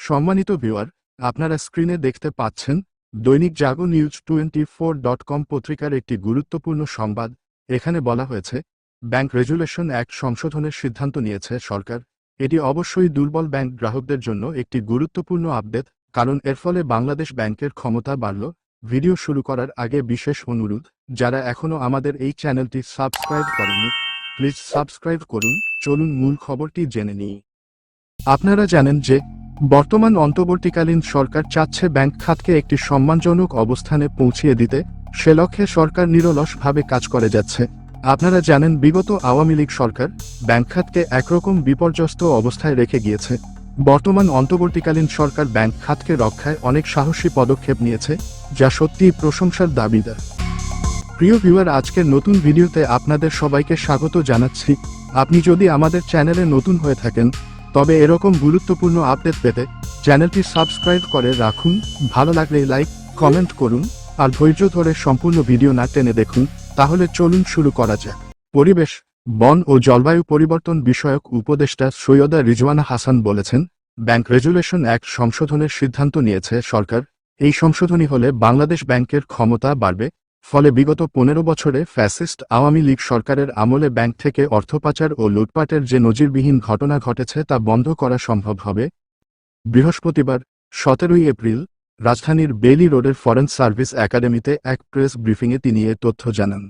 সম্মানিত ভিউয়ার, আপনারা স্ক্রিনে দেখতে পাচ্ছেন দৈনিক Jago news twenty four dot com পত্রিকার একটি গুরুত্বপূর্ণ সংবাদ। এখানে বলা হয়েছে, ব্যাংক রেজুলেশন অ্যাক্ট সংশোধনের সিদ্ধান্ত নিয়েছে সরকার। এটি অবশ্যই দুর্বল ব্যাংক গ্রাহকদের জন্য একটি গুরুত্বপূর্ণ আপডেট, কারণ এর ফলে বাংলাদেশ ব্যাংকের ক্ষমতা বাড়ল। ভিডিও শুরু করার আগে বিশেষ অনুরোধ, যারা এখনও আমাদের এই চ্যানেলটি সাবস্ক্রাইব করেনি প্লিজ সাবস্ক্রাইব করুন। চলুন মূল খবরটি জেনে নিই। আপনারা জানেন যে বর্তমান অন্তর্বর্তীকালীন সরকার চাচ্ছে ব্যাংক খাতকে একটি সম্মানজনক অবস্থানে পৌঁছিয়ে দিতে, সে লক্ষ্যে সরকার নিরলসভাবে কাজ করে যাচ্ছে। আপনারা জানেন বিগত আওয়ামী লীগ সরকার ব্যাংক খাতকে একরকম বিপর্যস্ত অবস্থায় রেখে গিয়েছে। বর্তমান অন্তর্বর্তীকালীন সরকার ব্যাংক খাতকে রক্ষায় অনেক সাহসী পদক্ষেপ নিয়েছে, যা সত্যিই প্রশংসার দাবিদার। প্রিয় ভিউয়ার, আজকের নতুন ভিডিওতে আপনাদের সবাইকে স্বাগত জানাচ্ছি। আপনি যদি আমাদের চ্যানেলে নতুন হয়ে থাকেন তবে এরকম গুরুত্বপূর্ণ আপডেট পেতে চ্যানেলটি সাবস্ক্রাইব করে রাখুন, ভালো লাগলে লাইক, কমেন্ট করুন, আর ধৈর্য ধরে সম্পূর্ণ ভিডিও না টেনে দেখুন, তাহলে চলুন শুরু করা যাক। পরিবেশ, বন ও জলবায়ু পরিবর্তন বিষয়ক উপদেষ্টা সৈয়দা রিজওয়ানা হাসান বলেছেন, ব্যাংক রেজুলেশন এক সংশোধনের সিদ্ধান্ত নিয়েছে সরকার, এই সংশোধনী হলে বাংলাদেশ ব্যাংকের ক্ষমতা বাড়বে ফলে বিগত পনেরো বছরে ফ্যাসিস্ট আওয়ামী লীগ সরকারের আমলে ব্যাংক থেকে অর্থপাচার ও লুটপাটের যে নজিরবিহীন ঘটনা ঘটেছে তা বন্ধ করা সম্ভব হবে। বৃহস্পতিবার, সতেরোই এপ্রিল, রাজধানীর বেলি রোডের ফরেন সার্ভিস একাডেমিতে এক প্রেস ব্রিফিংয়ে তিনি এ তথ্য জানান।